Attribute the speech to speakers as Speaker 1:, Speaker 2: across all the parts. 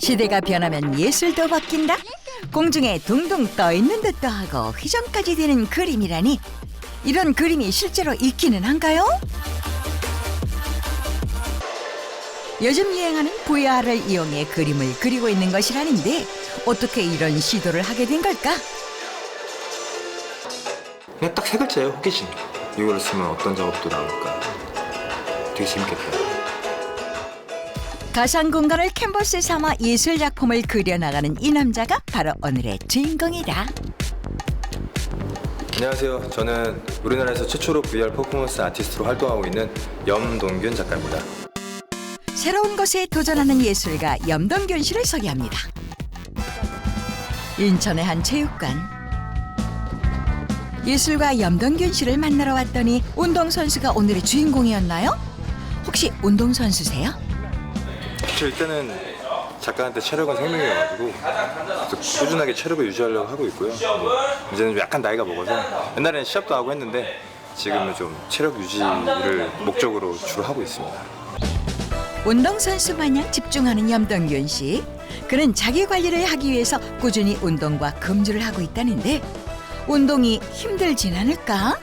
Speaker 1: 시대가 변하면 예술도 바뀐다. 공중에 둥둥 떠 있는 듯도 하고 휘정까지 되는 그림이라니 이런 그림이 실제로 있기는 한가요? 요즘 유행하는 VR을 이용해 그림을 그리고 있는 것이라는데 어떻게 이런 시도를 하게 된 걸까?
Speaker 2: 그냥 딱 세 글자예요 호기심 이거를 쓰면 어떤 작업도 나올까 되게 재밌겠다
Speaker 1: 가상 공간을 캔버스 삼아 예술 작품을 그려나가는 이 남자가 바로 오늘의 주인공이다.
Speaker 2: 안녕하세요 저는 우리나라에서 최초로 VR 퍼포먼스 아티스트로 활동하고 있는 염동균 작가입니다
Speaker 1: 새로운 것에 도전하는 예술가 염동균 씨를 소개합니다. 인천의 한 체육관. 예술가 염동균 씨를 만나러 왔더니 운동선수가 오늘의 주인공이었나요? 혹시 운동선수세요?
Speaker 2: 저 일단은 작가한테 체력은 생명이어가지고 계속 꾸준하게 체력을 유지하려고 하고 있고요 이제는 좀 약간 나이가 먹어서 옛날에는 시합도 하고 했는데 지금은 좀 체력 유지를 목적으로 주로 하고 있습니다
Speaker 1: 운동선수 마냥 집중하는 염동균 씨. 그는 자기 관리를 하기 위해서 꾸준히 운동과 금주를 하고 있다는데 운동이 힘들진 않을까?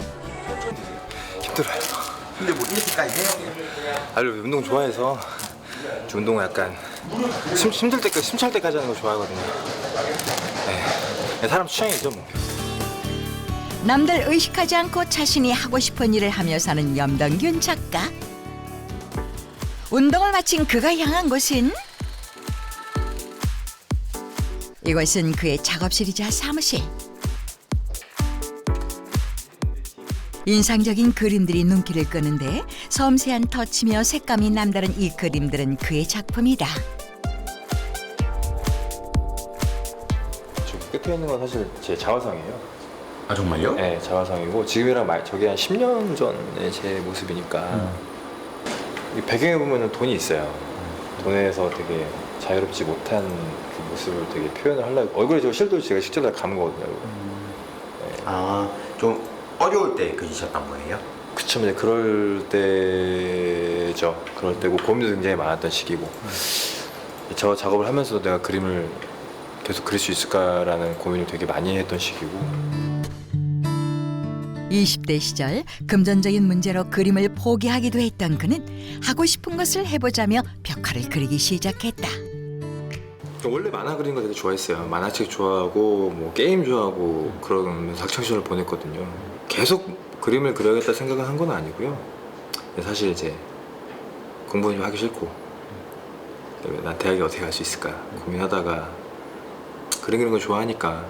Speaker 2: 힘들어요
Speaker 3: 근데 뭐 이렇게까지 해요?
Speaker 2: 아니 운동 좋아해서 좀 운동을 약간 힘, 힘들 때까지 심찰 때까지 하는 거 좋아하거든요. 네. 사람 취향이죠 뭐.
Speaker 1: 남들 의식하지 않고 자신이 하고 싶은 일을 하며 사는 염동균 작가. 운동을 마친 그가 향한 곳은 이곳은 그의 작업실이자 사무실. 인상적인 그림들이 눈길을 끄는데 섬세한 터치며 색감이 남다른 이 그림들은 그의 작품이다.
Speaker 2: 저 끝에 있는 건 사실 제 자화상이에요.
Speaker 3: 아 정말요?
Speaker 2: 네, 자화상이고 지금이랑 말 저게 한 10년 전의 제 모습이니까 이 배경에 보면은 돈이 있어요. 돈에서 되게 자유롭지 못한 그 모습을 되게 표현을 하려고 얼굴에 저 실도 제가 직접 다 감은 거거든요.
Speaker 3: 아 좀 어려울 때 그리셨던 거예요?
Speaker 2: 그쵸 이제 그럴 때죠. 그럴 때고 고민도 굉장히 많았던 시기고. 저 작업을 하면서도 내가 그림을 계속 그릴 수 있을까라는 고민을 되게 많이 했던 시기고.
Speaker 1: 20대 시절 금전적인 문제로 그림을 포기하기도 했던 그는 하고 싶은 것을 해보자며 벽화를 그리기 시작했다.
Speaker 2: 원래 만화 그리는 거 되게 좋아했어요. 만화책 좋아하고 뭐 게임 좋아하고 그러면서 학창 시절을 보냈거든요 계속 그림을 그려야겠다 생각을 한 건 아니고요 사실 이제 공부는 좀 하기 싫고 난 대학에 어떻게 갈 수 있을까 고민하다가 그림 그리는 거 좋아하니까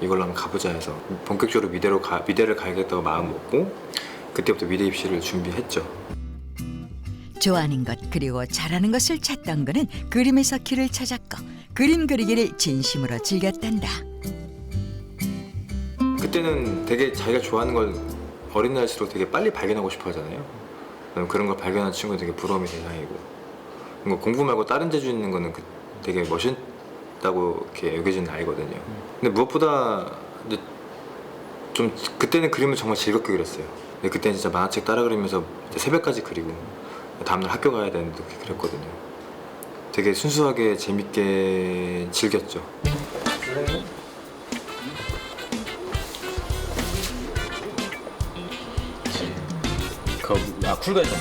Speaker 2: 이걸로 한번 가보자 해서 본격적으로 미대로 가, 미대를 가야겠다고 마음 먹고 그때부터 미대 입시를 준비했죠
Speaker 1: 좋아하는 것 그리고 잘하는 것을 찾던 그는 그림에서 길을 찾았고 그림 그리기를 진심으로 즐겼단다.
Speaker 2: 그때는 되게 자기가 좋아하는 걸 어린 나이일수록 되게 빨리 발견하고 싶어 하잖아요. 그런 걸 발견한 친구는 되게 부러움의 대상이고 뭔가 공부 말고 다른 재주 있는 거는 그 되게 멋있다고 이렇게 여겨지는 나이거든요. 근데 무엇보다 이제 좀 그때는 그림을 정말 즐겁게 그렸어요. 근데 그때는 진짜 만화책 따라 그리면서 새벽까지 그리고 다음날 학교 가야 되는데 그렇게 그렸거든요. 되게 순수하게 재밌게 즐겼죠.
Speaker 4: 아 쿨가 있던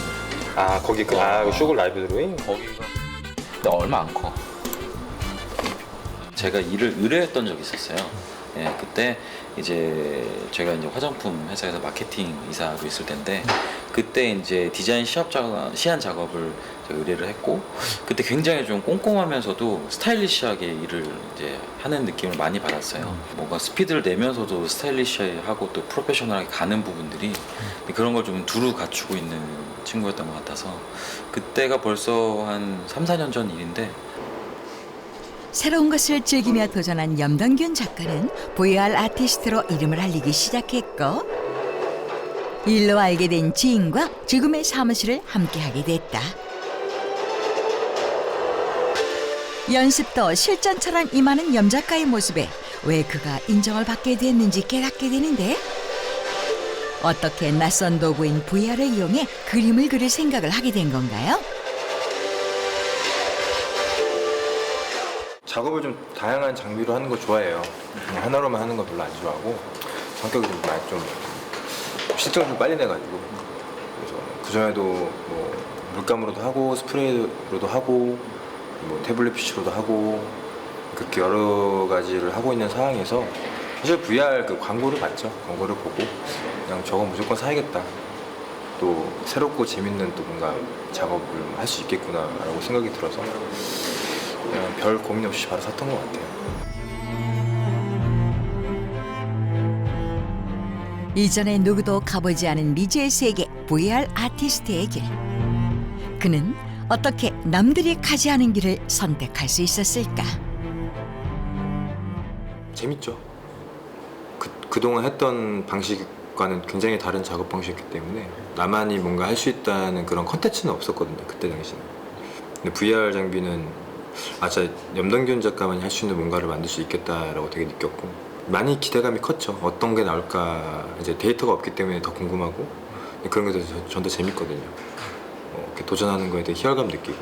Speaker 2: 아 거기 그 아, 쇼글 라이브러리?
Speaker 4: 거기가 근데 얼마 안 커. 제가 일을 의뢰했던 적이 있었어요. 예, 그때 이제 제가 이제 화장품 회사에서 마케팅 이사하고 있을 때인데 그때 이제 디자인 시합 작업, 시안 작업을 의뢰를 했고 그때 굉장히 좀 꼼꼼하면서도 스타일리시하게 일을 이제 하는 느낌을 많이 받았어요. 뭔가 스피드를 내면서도 스타일리시하고 또 프로페셔널하게 가는 부분들이 그런 걸 좀 두루 갖추고 있는 친구였던 것 같아서 그때가 벌써 한 3, 4년 전 일인데
Speaker 1: 새로운 것을 즐기며 도전한 염동균 작가는 VR 아티스트로 이름을 알리기 시작했고 일로 알게 된 지인과 지금의 사무실을 함께하게 됐다. 연습도 실전처럼 임하는 염 작가의 모습에 왜 그가 인정을 받게 됐는지 깨닫게 되는데 어떻게 낯선 도구인 VR을 이용해 그림을 그릴 생각을 하게 된 건가요?
Speaker 2: 작업을 좀 다양한 장비로 하는 거 좋아해요. 음, 하나로만 하는 거 별로 안 좋아하고 성격이 좀 많이 좀 실적을 좀 빨리 내가지고 그래서 그 전에도 뭐 물감으로도 하고 스프레이로도 하고 뭐 태블릿 PC로도 하고 그렇게 여러 가지를 하고 있는 상황에서 사실 VR 그 광고를 봤죠. 광고를 보고 그냥 저건 무조건 사야겠다. 또 새롭고 재밌는 또 뭔가 작업을 할 수 있겠구나라고 생각이 들어서 그냥 별 고민 없이 바로 샀던 것 같아요.
Speaker 1: 이전에 누구도 가보지 않은 미지의 세계 VR 아티스트의 길. 그는 어떻게 남들이 가지 않은 길을 선택할 수 있었을까?
Speaker 2: 재밌죠. 그, 그동안 했던 방식과는 굉장히 다른 작업 방식이기 때문에 나만이 뭔가 할 수 있다는 그런 컨텐츠는 없었거든요. 그때 당시는. 근데 VR 장비는 아, 진짜 염동균 작가만이 할 수 있는 뭔가를 만들 수 있겠다라고 되게 느꼈고 많이 기대감이 컸죠. 어떤 게 나올까 이제 데이터가 없기 때문에 더 궁금하고 그런 게더 전더 재밌거든요. 어, 이렇게 도전하는 거에 대해 희열감 느끼고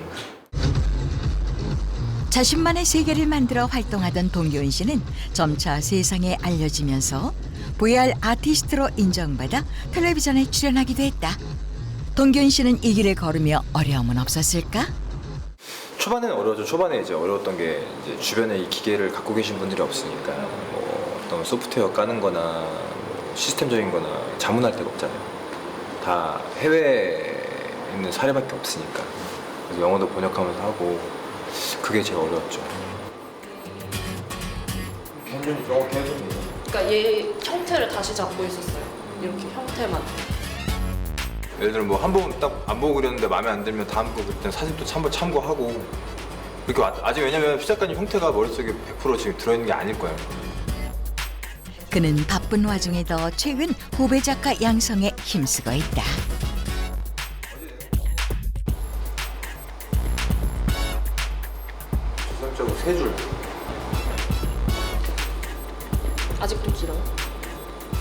Speaker 1: 자신만의 세계를 만들어 활동하던 동교은 씨는 점차 세상에 알려지면서 VR 아티스트로 인정받아 텔레비전에 출연하기도 했다. 동교은 씨는 이 길을 걸으며 어려움은 없었을까?
Speaker 2: 초반에는 어려웠죠. 초반에 이제 어려웠던 게 이제 주변에 이 기계를 갖고 계신 분들이 없으니까 뭐 어떤 소프트웨어 까는 거나 뭐 시스템적인 거나 자문할 데가 없잖아요. 다 해외에 있는 사례밖에 없으니까. 그래서 영어도 번역하면서 하고 그게 제일 어려웠죠. 영어 계속
Speaker 5: 그러니까 얘 형태를 다시 잡고 있었어요. 이렇게 형태만.
Speaker 2: 예를 들어 뭐한번딱안 보고 그렸는데 마음에 안 들면 다음 거 그때 사진 또 참고 참고하고 이렇게 와- 아직 왜냐면 피 작가님 형태가 머릿속에 100% 지금 들어있는 게 아닐 거예요.
Speaker 1: 그는 바쁜 와중에도 최근 후배 작가 양성에 힘쓰고 있다.
Speaker 2: 전적으로 세 줄.
Speaker 5: 아직도 길어요.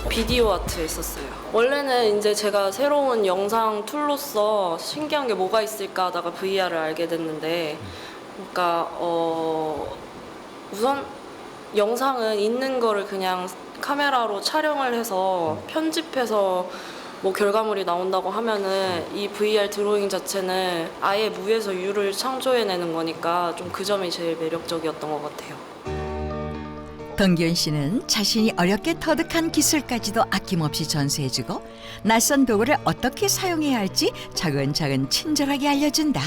Speaker 5: 비디오 아트에 있었어요. 원래는 이제 제가 새로운 영상 툴로서 신기한 게 뭐가 있을까 하다가 VR을 알게 됐는데, 그러니까 어 우선 영상은 있는 거를 그냥 카메라로 촬영을 해서 편집해서 뭐 결과물이 나온다고 하면은 이 VR 드로잉 자체는 아예 무에서 유를 창조해내는 거니까 좀 그 점이 제일 매력적이었던 것 같아요.
Speaker 1: 동균 씨는 자신이 어렵게 터득한 기술까지도 아낌없이 전수해주고 낯선 도구를 어떻게 사용해야 할지 차근차근 친절하게 알려준다.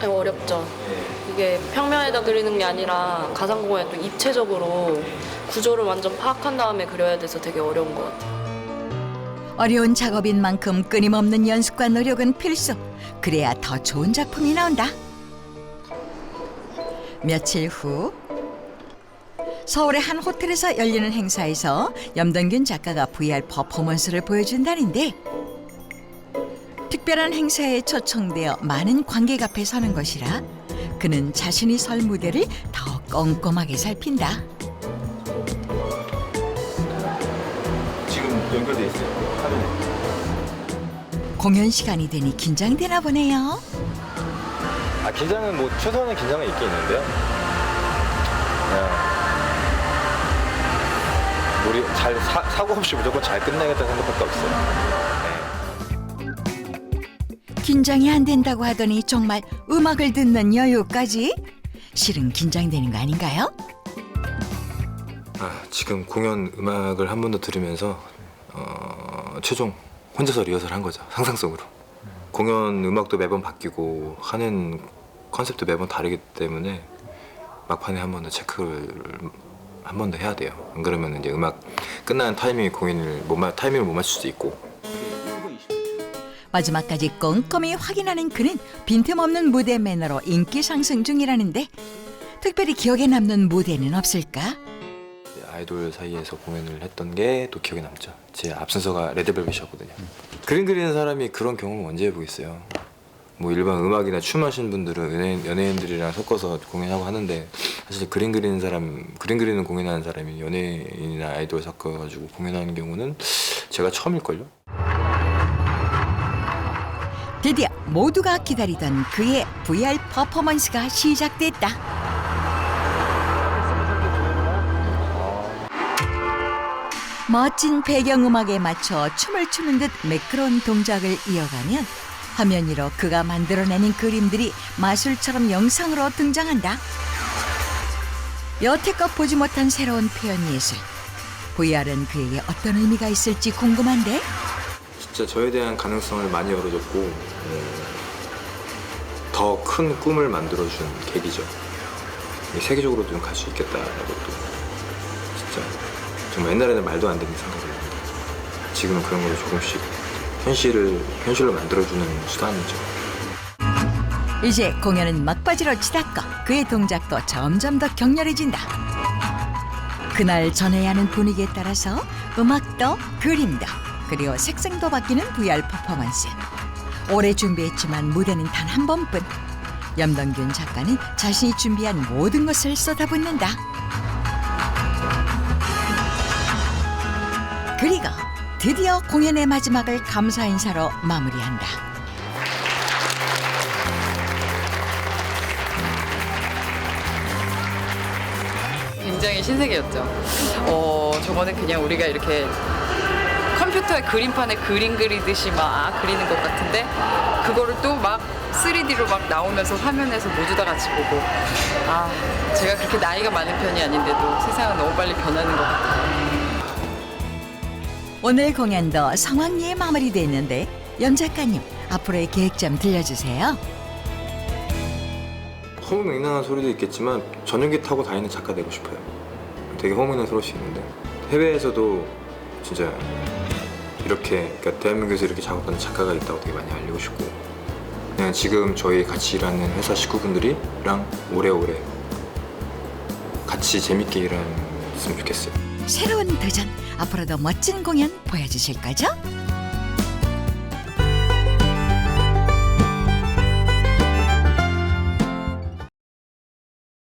Speaker 5: 아니, 어렵죠. 이게 평면에다 그리는 게 아니라 가상공간에 또 입체적으로 구조를 완전 파악한 다음에 그려야 돼서 되게 어려운 것 같아요.
Speaker 1: 어려운 작업인 만큼 끊임없는 연습과 노력은 필수. 그래야 더 좋은 작품이 나온다. 며칠 후 서울의 한 호텔에서 열리는 행사에서 염동균 작가가 VR 퍼포먼스를 보여준다는데 특별한 행사에 초청되어 많은 관객 앞에 서는 것이라 그는 자신이 설 무대를 더 꼼꼼하게 살핀다.
Speaker 2: 지금 연결돼 있어요. 화면에.
Speaker 1: 공연 시간이 되니 긴장되나 보네요.
Speaker 2: 아 긴장은 뭐 최소한의 긴장은 있긴 있는데요. 그냥 우리 잘 사, 사고 없이 무조건 잘 끝내겠다는 생각밖에 없어요.
Speaker 1: 긴장이 안 된다고 하더니 정말 음악을 듣는 여유까지? 실은 긴장되는 거 아닌가요?
Speaker 2: 아 지금 공연 음악을 한 번 더 들으면서 어, 최종 혼자서 리허설 한 거죠. 상상 속으로. 공연 음악도 매번 바뀌고 하는 컨셉도 매번 다르기 때문에 막판에 한 번 더 체크를 한 번 더 해야 돼요. 안 그러면 이제 음악 끝나는 타이밍에 공연을 못 마, 타이밍을 못 맞출 수도 있고
Speaker 1: 마지막까지 꼼꼼히 확인하는 그는 빈틈없는 무대 매너로 인기 상승 중이라는데 특별히 기억에 남는 무대는 없을까?
Speaker 2: 아이돌 사이에서 공연을 했던 게 또 기억에 남죠. 제 앞선서가 레드벨벳이었거든요. 그림 그리는 사람이 그런 경험을 언제 해보겠어요. 뭐 일반 음악이나 춤 하시는 분들은 연예인, 연예인들이랑 섞어서 공연하고 하는데 사실 그림 그리는 사람, 그림 그리는 공연하는 사람이 연예인이나 아이돌 섞어가지고 공연하는 경우는 제가 처음일걸요.
Speaker 1: 드디어 모두가 기다리던 그의 VR 퍼포먼스가 시작됐다. 멋진 배경음악에 맞춰 춤을 추는 듯 매끄러운 동작을 이어가면 화면 위로 그가 만들어내는 그림들이 마술처럼 영상으로 등장한다. 여태껏 보지 못한 새로운 표현 예술. VR은 그에게 어떤 의미가 있을지 궁금한데?
Speaker 2: 진짜 저에 대한 가능성을 많이 열어줬고 더 큰 꿈을 만들어준 계기죠. 세계적으로 좀갈 수 있겠다라고 또 진짜 정말 옛날에는 말도 안 되는 생각을 했는데 지금은 그런 걸로 조금씩 현실을 현실로 만들어주는 수단이죠.
Speaker 1: 이제 공연은 막바지로 치닫고 그의 동작도 점점 더 격렬해진다. 그날 전해야 하는 분위기에 따라서 음악도 그림도 그리고 색상도 바뀌는 VR 퍼포먼스. 오래 준비했지만 무대는 단 한 번뿐. 염동균 작가는 자신이 준비한 모든 것을 쏟아붓는다. 그리고 드디어 공연의 마지막을 감사 인사로 마무리한다.
Speaker 6: 굉장히 신세계였죠. 어, 저거는 그냥 우리가 이렇게 컴퓨터의 그림판에 그림 그리듯이 막 그리는 것 같은데 그거를 또 막 3D로 막 나오면서 화면에서 모두 다 같이 보고 아 제가 그렇게 나이가 많은 편이 아닌데도 세상은 너무 빨리 변하는 것 같아요.
Speaker 1: 오늘 공연도 성황리에 마무리됐는데 염 작가님 앞으로의 계획 좀 들려주세요.
Speaker 2: 허무맹랑한 소리도 있겠지만 전용기 타고 다니는 작가 되고 싶어요. 되게 허무맹랑한 소리 있는데 해외에서도 진짜 이렇게 그러니까 대한민국에서 이렇게 작업하는 작가가 있다고 되게 많이 알리고 싶고 그냥 지금 저희 같이 일하는 회사 식구분들이랑 오래오래 같이 재밌게 일했으면 좋겠어요.
Speaker 1: 새로운 도전 앞으로도 멋진 공연 보여주실 거죠?